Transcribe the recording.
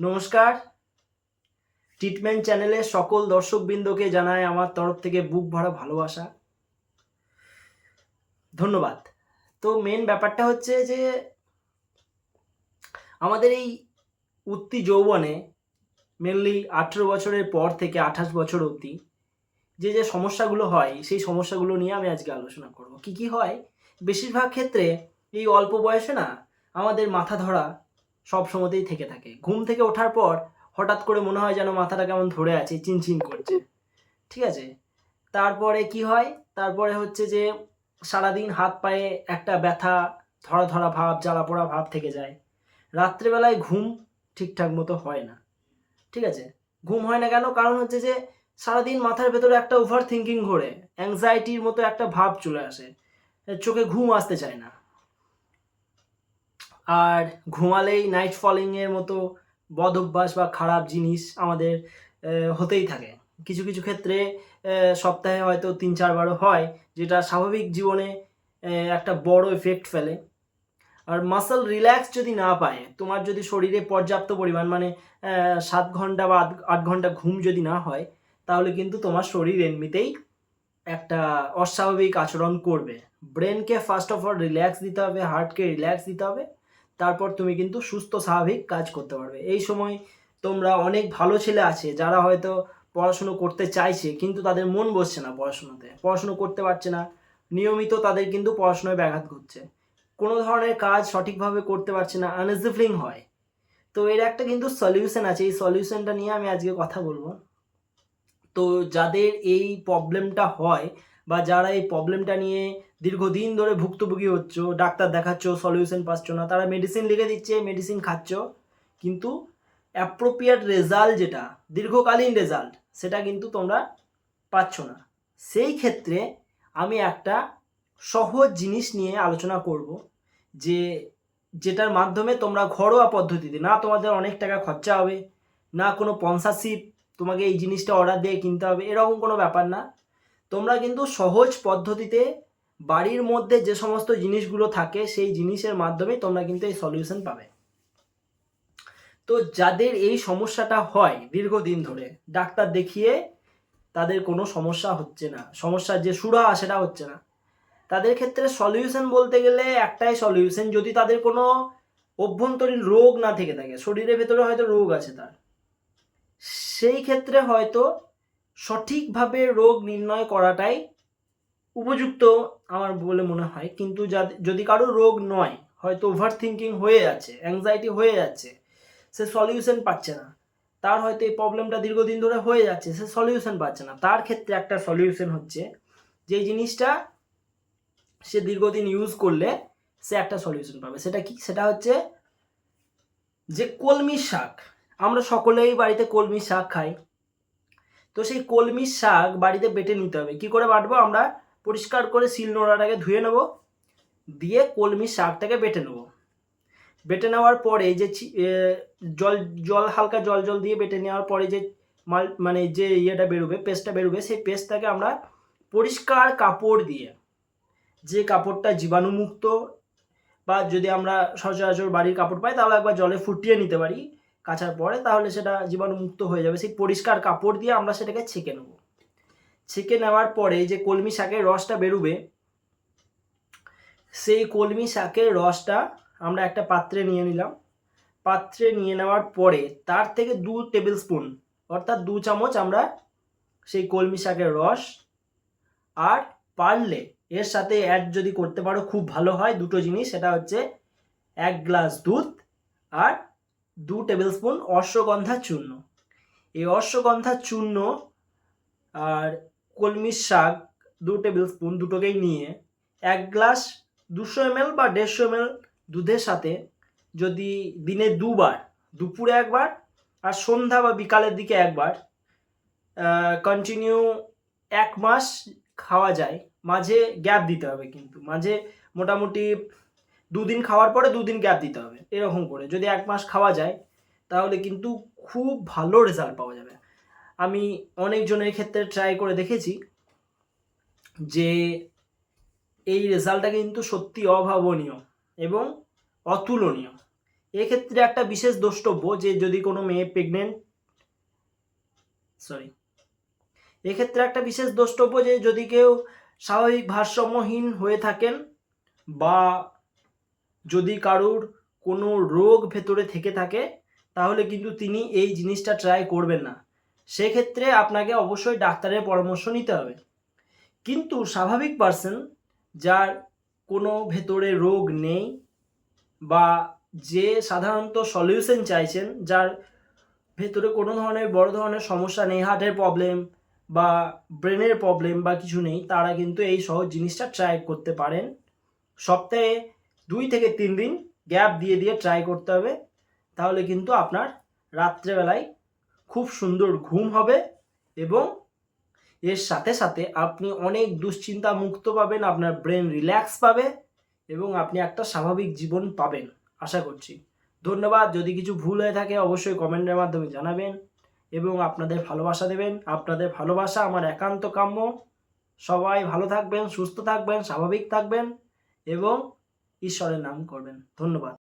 নমস্কার। ট্রিটমেন্ট চ্যানেলে সকল দর্শকবৃন্দকে জানায় আমার তরফ থেকে বুক ভরা ভালোবাসা। ধন্যবাদ। তো মেন ব্যাপারটা হচ্ছে যে, আমাদের এই উত্তি যৌবনে মেনলি আঠেরো বছরের পর থেকে আঠাশ বছর অবধি যে যে সমস্যাগুলো হয়, সেই সমস্যাগুলো নিয়ে আমি আজকে আলোচনা করব। কি কি হয়? বেশিরভাগ ক্ষেত্রে এই অল্প বয়সে না আমাদের মাথা ধরা সব সময়তেই থেকে থাকে। ঘুম থেকে ওঠার পর হঠাৎ করে মনে হয় যেন মাথাটা কেমন ধরে আছে, চিনচিন করছে। ঠিক আছে? তারপরে কি হয়? তারপরে হচ্ছে যে সারাদিন হাত পায়ে একটা ব্যথা, ধরা ধরা ভাব, জ্বালা পোড়া ভাব থেকে যায়। রাত্রেবেলায় ঘুম ঠিকঠাক মতো হয় না। ঠিক আছে? ঘুম হয় না কেন? কারণ হচ্ছে যে সারাদিন মাথার ভেতরে একটা ওভার থিঙ্কিং ঘোরে। অ্যাংজাইটির মতো একটা ভাব চলে আসে। চোখে ঘুম আসতে চায় না। আর ঘুমালেই নাইট ফলিংয়ের মতো বদ অভ্যাস বা খারাপ জিনিস আমাদের হতেই থাকে। কিছু কিছু ক্ষেত্রে সপ্তাহে হয়তো তিন চারবারও হয়, যেটা স্বাভাবিক জীবনে একটা বড় এফেক্ট ফেলে। আর মাসল রিল্যাক্স যদি না পায়, তোমার যদি শরীরে পর্যাপ্ত পরিমাণ মানে সাত ঘণ্টা বা আট- ঘণ্টা ঘুম যদি না হয়, তাহলে কিন্তু তোমার শরীর এমনিতেই একটা অস্বাভাবিক আচরণ করবে। ব্রেনকে ফার্স্ট অফ অল রিল্যাক্স দিতে হবে হার্টকে রিল্যাক্স দিতে হবে তারপর তুমি কিন্তু সুস্থ, স্বাভাবিক কাজ করতে পারবে। এই সময় তোমরা অনেক ভালো ছেলে আছে, যারা হয়তো পড়াশুনো করতে চাইছে, কিন্তু তাদের মন বসছে না পড়াশুনোতে। পড়াশুনো করতে পারছে না। নিয়মিত তাদের কিন্তু পড়াশোনায় ব্যাঘাত ঘটছে। কোনো ধরনের কাজ সঠিকভাবে করতে পারছে না আনডিসিপ্লিন হয়। তো এর একটা কিন্তু সলিউশন আছে। এই সলিউশনটা নিয়ে আমি আজকে কথা বলব। তো যাদের এই প্রবলেমটা হয় বা যারা এই প্রবলেমটা নিয়ে দীর্ঘদিন ধরে ভুক্তভোগী হচ্ছ, ডাক্তার দেখাচ্ছ সলিউশন পাচ্ছ না, তারা মেডিসিন লিখে দিচ্ছে মেডিসিন খাচ্ছ। কিন্তু অ্যাপ্রোপ্রিয়েট রেজাল্ট যেটা, দীর্ঘকালীন রেজাল্ট সেটা কিন্তু তোমরা পাচ্ছ না। সেই ক্ষেত্রে আমি একটা সহজ জিনিস নিয়ে আলোচনা করব, যে যেটার মাধ্যমে তোমরা ঘরোয়া পদ্ধতিতে, না তোমাদের অনেক টাকা খরচা হবে, না কোনো স্পন্সারশিপ তোমাকে এই জিনিসটা অর্ডার দিয়ে কিনতে হবে, এরকম কোনো ব্যাপার না। তোমরা কিন্তু সহজ পদ্ধতিতে বাড়ির মধ্যে যে সমস্ত জিনিসগুলো থাকে, সেই জিনিসের মাধ্যমে তোমরা কিন্তু এই সলিউশন পাবে। তো যাদের এই সমস্যাটা হয় দীর্ঘদিন ধরে, ডাক্তার দেখিয়ে তাদের কোনো সমস্যা হচ্ছে না। সমস্যার যে সুরা, সেটা হচ্ছে না। তাদের ক্ষেত্রে সলিউশন বলতে গেলে একটাই সলিউশন যদি তাদের কোনো অভ্যন্তরীণ রোগ না থেকে থাকে, শরীরের ভেতরে হয়তো রোগ আছে তার। সেই ক্ষেত্রে হয়তো সঠিকভাবে রোগ নির্ণয় করাটাই উপযুক্ত আমার বলে মনে হয়। কিন্তু যাদ- কারও রোগ নয়, হয়তো ওভার থিঙ্কিং হয়ে যাচ্ছে অ্যাংজাইটি হয়ে যাচ্ছে সে সলিউশন পাচ্ছে না। তার হয়তো এই প্রবলেমটা দীর্ঘদিন ধরে হয়ে যাচ্ছে, সে সলিউশন পাচ্ছে না। তার ক্ষেত্রে একটা সলিউশন হচ্ছে যে জিনিসটা সে দীর্ঘদিন ইউজ করলে সে একটা সলিউশন পাবে। সেটা কি? সেটা হচ্ছে যে কলমি শাক, আমরা সকলেই বাড়িতে কলমি শাক খাই। তো সেই কলমি শাক বাড়িতে বেটে নিতে হবে। কি করে বাটবো? আমরা পরিষ্কার করে শিল নোড়াটাকে ধুয়ে নেব, দিয়ে কলমি শাকটাকে বেটে নেব। বেটে নেওয়ার পরে যে জল জল, হালকা জল জল দিয়ে বেটে নেওয়ার পরে যে মাল মানে যে ইয়েটা বেরোবে, পেস্টটা বেরোবে, সেই পেস্টটাকে আমরা পরিষ্কার কাপড় দিয়ে, যে কাপড়টা জীবাণুমুক্ত বা যদি আমরা সচরাচর বাড়ির কাপড় পাই, তাহলে একবার জলে ফুটিয়ে নিতে পারি, কাচার পরে, তাহলে সেটা জীবাণুমুক্ত হয়ে যাবে। সেই পরিষ্কার কাপড় দিয়ে আমরা সেটাকে ছেঁকে নেব। ছেঁকে নেওয়ার পরে যে কলমি শাকের রসটা বেরোবে, সেই কলমি শাকের রসটা আমরা একটা পাত্রে নিয়ে নিলাম। পাত্রে নিয়ে নেওয়ার পরে তার থেকে দু টেবিল স্পুন অর্থাৎ দু চামচ আমরা সেই কলমি শাকের রস আর পারলে এর সাথে অ্যাড যদি করতে পারো খুব ভালো হয় দুটো জিনিস, সেটা হচ্ছে এক গ্লাস দুধ আর দু টেবিল স্পুন অশ্বগন্ধা চূর্ণ। এই অশ্বগন্ধা চূর্ণ আর কলমির শাক দু টেবিল স্পুন দুটোকেই নিয়ে এক গ্লাস দুশো এমএল বা দেড়শো এমএল দুধের সাথে যদি দিনে দুবার, দুপুরে একবার আর সন্ধ্যা বা বিকালের দিকে একবার কন্টিনিউ এক মাস খাওয়া যায়। মাঝে গ্যাপ দিতে হবে কিন্তু। মাঝে মোটামুটি দুদিন খাওয়ার পরে দুদিন গ্যাপ দিতে হবে। এরকম করে। যদি এক মাস খাওয়া যায়, তাহলে কিন্তু খুব ভালো রেজাল্ট পাওয়া যাবে। আমি অনেকজনের ক্ষেত্রে ট্রাই করে দেখেছি যে এই রেজাল্টটা কিন্তু সত্যি অভাবনীয় এবং অতুলনীয়। এক্ষেত্রে একটা বিশেষ দ্রষ্টব্য যে যদি কোনো মেয়ে প্রেগনেন্ট সরি এক্ষেত্রে একটা বিশেষ দ্রষ্টব্য যে যদি কেউ স্বাভাবিক ভারসাম্যহীন হয়ে থাকেন বা যদি কারুর কোনো রোগ ভেতরে থেকে থাকে, তাহলে কিন্তু তিনি এই জিনিসটা ট্রাই করবেন না। সেক্ষেত্রে আপনাকে অবশ্যই ডাক্তারের পরামর্শ নিতে হবে। কিন্তু স্বাভাবিক পার্সন যার কোনো ভেতরে রোগ নেই বা যে সাধারণত সলিউশন চাইছেন, যার ভেতরে কোনো ধরনের বড় ধরনের সমস্যা নেই হার্টের প্রবলেম বা ব্রেনের প্রবলেম বা কিছু নেই, তারা কিন্তু এই সহজ জিনিসটা ট্রাই করতে পারেন। সপ্তাহে দুই থেকে তিন দিন গ্যাপ দিয়ে দিয়ে ট্রাই করতে হবে। তাহলে কিন্তু আপনার রাত্রেবেলায় খুব সুন্দর ঘুম হবে এবং এর সাথে সাথে আপনি অনেক দুশ্চিন্তা মুক্ত পাবেন, আপনার ব্রেন রিল্যাক্স পাবে এবং আপনি একটা স্বাভাবিক জীবন পাবেন। আশা করছি। ধন্যবাদ। যদি কিছু ভুল হয়ে থাকে অবশ্যই কমেন্টের মাধ্যমে জানাবেন এবং আপনাদের ভালোবাসা দেবেন। আপনাদের ভালোবাসা আমার একান্ত কাম্য। সবাই ভালো থাকবেন, সুস্থ থাকবেন, স্বাভাবিক থাকবেন এবং ঈশ্বরের নাম করবেন। ধন্যবাদ।